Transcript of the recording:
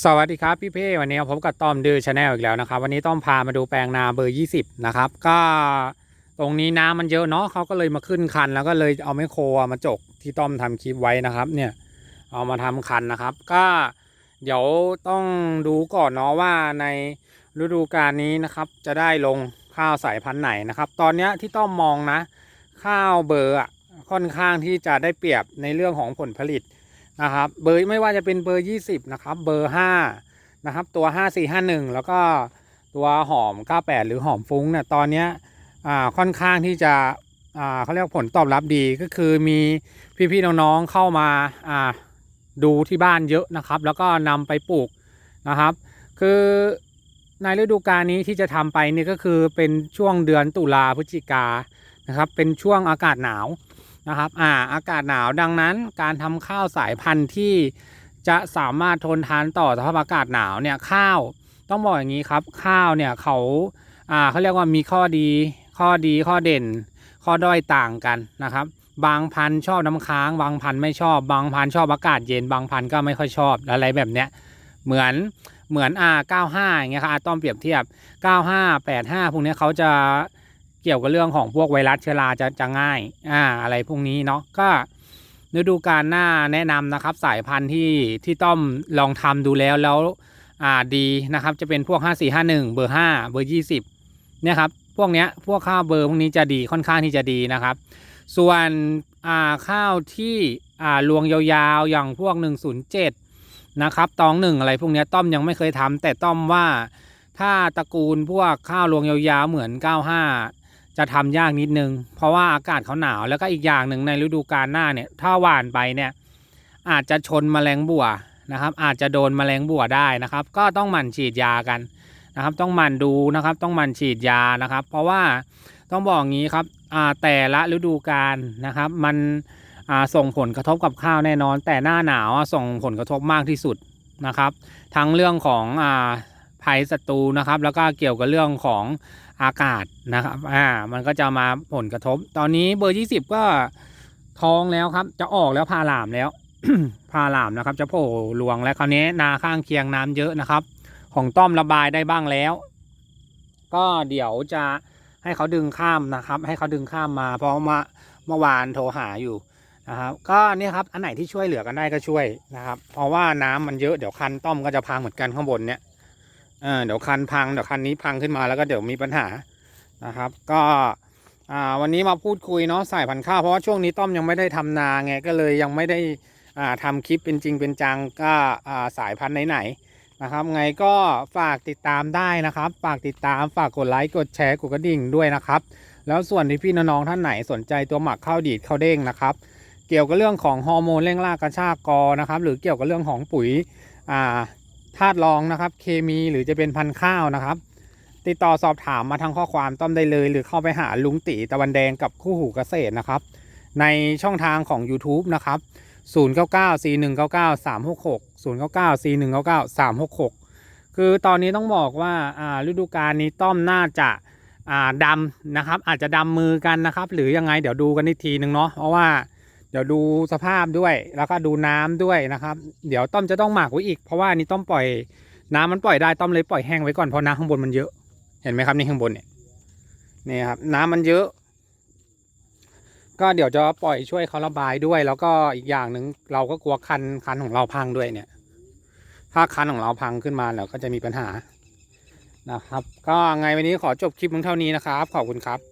สวัสดีครับพี่เพ่วันนี้พบกับต้อมดือชาแนลอีกแล้วนะครับ วันนี้ต้อมพามาดูแปลงนาเบอร์ 20 นะครับ ก็ตรงนี้น้ำมันเยอะเนาะเขาก็เลยมาขึ้นคัน แล้วก็เลยเอาไมโครมาจกที่ต้อมทำคลิปไว้นะครับ เนี่ยเอามาทำคันนะครับ ก็เดี๋ยวต้องดูก่อนเนาะว่าในฤดูกาลนี้นะครับ จะได้ลงข้าวสายพันธุ์ไหนนะครับ ตอนนี้ที่ต้อมมองนะ ข้าวเบอร์อะค่อนข้างที่จะได้เปรียบในเรื่องของผลผลิต นะครับ เบอร์ไม่ว่าจะเป็นเบอร์ 20 นะครับ เบอร์ 5 นะครับ ตัว 5451 แล้วก็ตัวหอม 98 หรือหอมฟุ้งเนี่ยตอนนี้ค่อนข้างที่จะเขาเรียกผลตอบรับดีก็คือมีพี่ๆน้องๆเข้ามาดูที่บ้านเยอะนะครับ แล้วก็นำไปปลูกนะครับ คือในฤดูกาลนี้ที่จะทำไปนี่ก็คือเป็นช่วงเดือนตุลาพฤศจิกานะครับ เป็นช่วงอากาศหนาว นะครับอ่าอากาศหนาวดังนั้นการทำข้าวสายพันธุ์ที่จะสามารถทนทานต่อสภาพอากาศหนาวเนี่ยข้าวต้องบอกอย่างนี้ครับข้าวเนี่ยเขาอ่าเขาเรียกว่ามีข้อดีข้อดีข้อเด่น ข้อด้อยต่างกันนะครับ บางพันธุ์ชอบน้ำค้าง บางพันธุ์ไม่ชอบ บางพันธุ์ชอบอากาศเย็น บางพันธุ์ก็ไม่ค่อยชอบอะไรแบบเนี้ยเหมือนเหมือนอ่า95 อย่างเงี้ยครับอาต้อมเปรียบเทียบ 95 85 พวกนี้เขาจะ เกี่ยวกับเรื่องของพวกไวรัสเชื้อราจะจะง่ายอ่าอะไรพวกนี้เนาะก็ฤดูกาลหน้าแนะนำนะครับ สายพันธุ์ที่ที่ต้อมลองทำดูแล้วแล้วอ่าดีนะครับจะเป็นพวก 5451 เบอร์ 5 เบอร์ 20เนี่ยครับพวกเนี้ยพวกข้าวเบอร์พวกนี้จะดีค่อนข้างที่จะดีนะครับ ส่วนอ่าข้าวที่อ่ารวงยาวๆ อย่างพวก 107 นะครับตองหนึ่งอะไรพวกเนี้ยต้อมยังไม่เคยทำแต่ต้อมว่าถ้าตระกูลพวกข้าวรวงยาวๆ เหมือน 95 จะทำยากนิดนึง เพราะว่าอากาศเขาหนาวแล้วก็อีกอย่างหนึ่งในฤดูกาลหน้าเนี่ยถ้าหว่านไปเนี่ยอาจจะชนแมลงบัวนะครับ อาจจะโดนแมลงบัวได้นะครับ ก็ต้องหมั่นฉีดยากันนะครับ ต้องหมั่นดูนะครับ ต้องหมั่นฉีดยานะครับ เพราะว่าต้องบอกงี้ครับอ่าแต่ละฤดูกาลนะครับ มันอ่าส่งผลกระทบกับข้าวแน่นอน แต่หน้าหนาวส่งผลกระทบมากที่สุดนะครับ ทั้งเรื่องของอ่า ภัยศัตรูนะครับ แล้วก็เกี่ยวกับเรื่องของอากาศนะครับ อ่า มันก็จะมาผลกระทบ ตอนนี้เบอร์20ก็ท้องแล้วครับ จะออกแล้วพาหลามแล้ว พาหลามนะครับ จะโผล่รวงแล้วคราวนี้นาข้างเคียงน้ำเยอะนะครับ ของต้อมระบายได้บ้างแล้ว ก็เดี๋ยวจะให้เขาดึงข้ามนะครับ ให้เขาดึงข้ามมา เพราะมาเมื่อวานโทรหาอยู่นะครับก็เนี่ยครับอันไหนที่ช่วยเหลือกันได้ก็ช่วยนะครับ เพราะว่าน้ำมันเยอะเดี๋ยวคันต้อมก็จะพังเหมือนกันข้างบนเนี่ย ออเดี๋ยวคันพังเดี๋ยวคันนี้พังขึ้นมาแล้วก็เดี๋ยวมีปัญหานะครับ ก็อ่าวันนี้มาพูดคุยเนาะสายพันธุ์ข้าวเพราะว่าช่วงนี้ต้อมยังไม่ได้ทำนาไงก็เลยยังไม่ได้อ่าทำคลิปเป็นจริงเป็นจังก็อ่าสายพันธุ์ไหนๆนะครับ ไงก็ฝากติดตามได้นะครับ ฝากติดตามฝากกดไลค์กดแชร์กดกระดิ่งด้วยนะครับ แล้วส่วนที่พี่น้องท่านไหนสนใจตัวหมักข้าวดีดข้าวเด้งนะครับเกี่ยวกับเรื่องของฮอร์โมนเร่งรากกระชากกอนะครับหรือเกี่ยวกับเรื่องของปุ๋ยอ่า ธาตุรองนะครับ เคมีหรือจะเป็นพันธุ์ข้าวนะครับ ติดต่อสอบถามมาทางข้อความต้อมได้เลย หรือเข้าไปหาลุงตีตะวันแดงกับคู่หูเกษตรนะครับ ในช่องทางของ YouTube นะครับ 0994199366 0994199366 คือตอนนี้ต้องบอกว่าฤดูกาลนี้ต้อมน่าจะาดำนะครับ อาจจะดำมือกันนะครับ หรือยังไงเดี๋ยวดูกันอีกทีนึงเนาะเพราะว่า เดี๋ยวดูสภาพด้วย แล้วก็ดูน้ำด้วยนะครับ เดี๋ยวต้อมจะต้องหมักไว้อีก เพราะว่านี้ต้อมปล่อยน้ำมันปล่อยได้ต้อมเลยปล่อยแห้งไว้ก่อนเพราะน้ำข้างบนมันเยอะ เห็นไหมครับนี่ข้างบนเนี่ยนี่ครับ น้ำมันเยอะ ก็เดี๋ยวจะปล่อยช่วยเขาระบายด้วย แล้วก็อีกอย่างหนึ่งเราก็กลัวคันคันของเราพังด้วยเนี่ย ถ้าคันของเราพังขึ้นมาเราก็จะมีปัญหานะครับ ก็ไงวันนี้ขอจบคลิปเพียงเท่านี้นะครับ ขอบคุณครับ